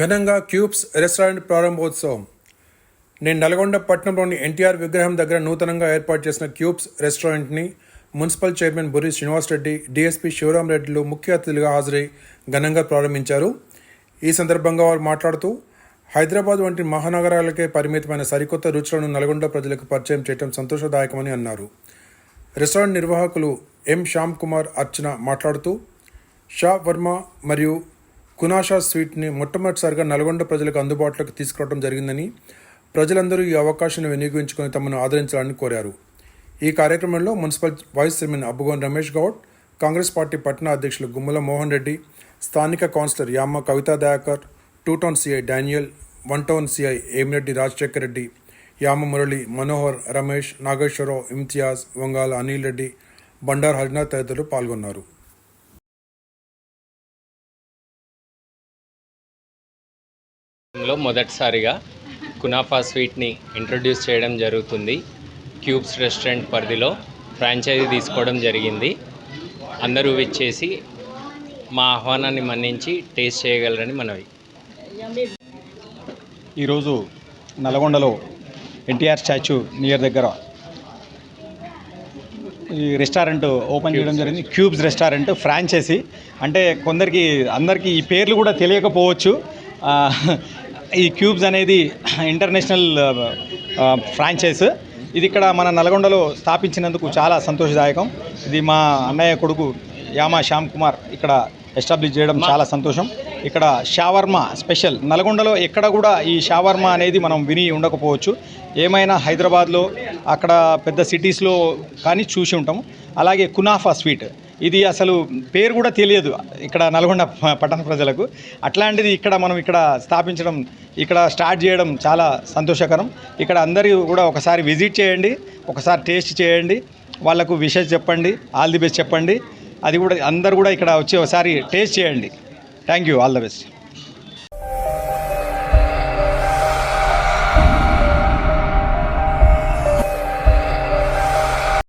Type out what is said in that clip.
ఘనంగా cubes restaurant ప్రారంభోత్సవం. నేను నల్గొండ పట్టణంలోని ఎన్టీఆర్ విగ్రహం దగ్గర నూతనంగా ఏర్పాటు చేసిన cubes రెస్టారెంట్ని municipal chairman Burri Srinivas Reddy DSP Sivaram రెడ్డిలు ముఖ్య అతిథులుగా హాజరై ఘనంగా ప్రారంభించారు. ఈ సందర్భంగా వారు మాట్లాడుతూ హైదరాబాద్ వంటి మహానగరాలకే పరిమితమైన సరికొత్త రుచులను నల్గొండ ప్రజలకు పరిచయం చేయడం సంతోషదాయకమని అన్నారు. రెస్టారెంట్ నిర్వాహకులు ఎం. శ్యామ్ కుమార్ అర్చన మాట్లాడుతూ షా వర్మ మరియు కునాషా స్వీట్ని మొట్టమొదటిసారిగా నల్గొండ ప్రజలకు అందుబాటులోకి తీసుకురావడం జరిగిందని ప్రజలందరూ ఈ అవకాశాన్ని వినియోగించుకొని తమను ఆదరించాలని కోరారు. ఈ కార్యక్రమంలో municipal vice chairman Abbugon Ramesh Goud Congress party పట్టణ అధ్యక్షులు గుమ్మల మోహన్ రెడ్డి స్థానిక councillor Yamma Kavitha Dayakar two town CI Daniel one town CI Emireddy Rajasekhar Reddy Yama Murali Manohar Ramesh Nageswararao Imtiaz Vangala Anil Reddy Bandar Harinath తదితరులు పాల్గొన్నారు. లో మొదటిసారిగా kunafa స్వీట్ని introduce చేయడం జరుగుతుంది. క్యూబ్స్ రెస్టారెంట్ పరిధిలో ఫ్రాంచైజీ తీసుకోవడం జరిగింది. అందరూ విచ్చేసి మా ఆహ్వానాన్ని మన్నించి టేస్ట్ చేయగలరని మనవి. ఈరోజు నల్గొండలో ఎన్టీఆర్ స్టాచ్యూ నియర్ దగ్గర ఈ రెస్టారెంట్ ఓపెన్ చేయడం జరిగింది. Cubes restaurant franchisee. అంటే కొందరికి అందరికీ ఈ పేర్లు కూడా తెలియకపోవచ్చు. ఈ క్యూబ్స్ అనేది ఇంటర్నేషనల్ ఫ్రాంచైజ్. ఇది ఇక్కడ మన నల్గొండలో స్థాపించినందుకు చాలా సంతోషదాయకం. ఇది మా అన్నయ్య కొడుకు యామా శ్యామ్ కుమార్ ఇక్కడ ఎస్టాబ్లిష్ చేయడం చాలా సంతోషం. ఇక్కడ షావర్మ స్పెషల్. నల్గొండలో ఎక్కడ కూడా ఈ షావర్మ అనేది మనం విని ఉండకపోవచ్చు. ఏమైనా హైదరాబాద్లో అక్కడ పెద్ద సిటీస్లో కానీ చూసి ఉంటాము. అలాగే కునాఫా స్వీట్. ఇది అసలు పేరు కూడా తెలియదు. ఇక్కడ నల్గొండ పట్టణ ప్రజలకు. అట్లాంటిది ఇక్కడ మనం ఇక్కడ స్థాపించడం ఇక్కడ స్టార్ట్ చేయడం చాలా సంతోషకరం. ఇక్కడ అందరూ కూడా ఒకసారి విజిట్ చేయండి ఒకసారి టేస్ట్ చేయండి వాళ్ళకు విషెస్ చెప్పండి ఆల్ ది బెస్ట్ చెప్పండి. అది కూడా అందరు కూడా ఇక్కడ వచ్చి ఒకసారి టేస్ట్ చేయండి. Thank you all the best.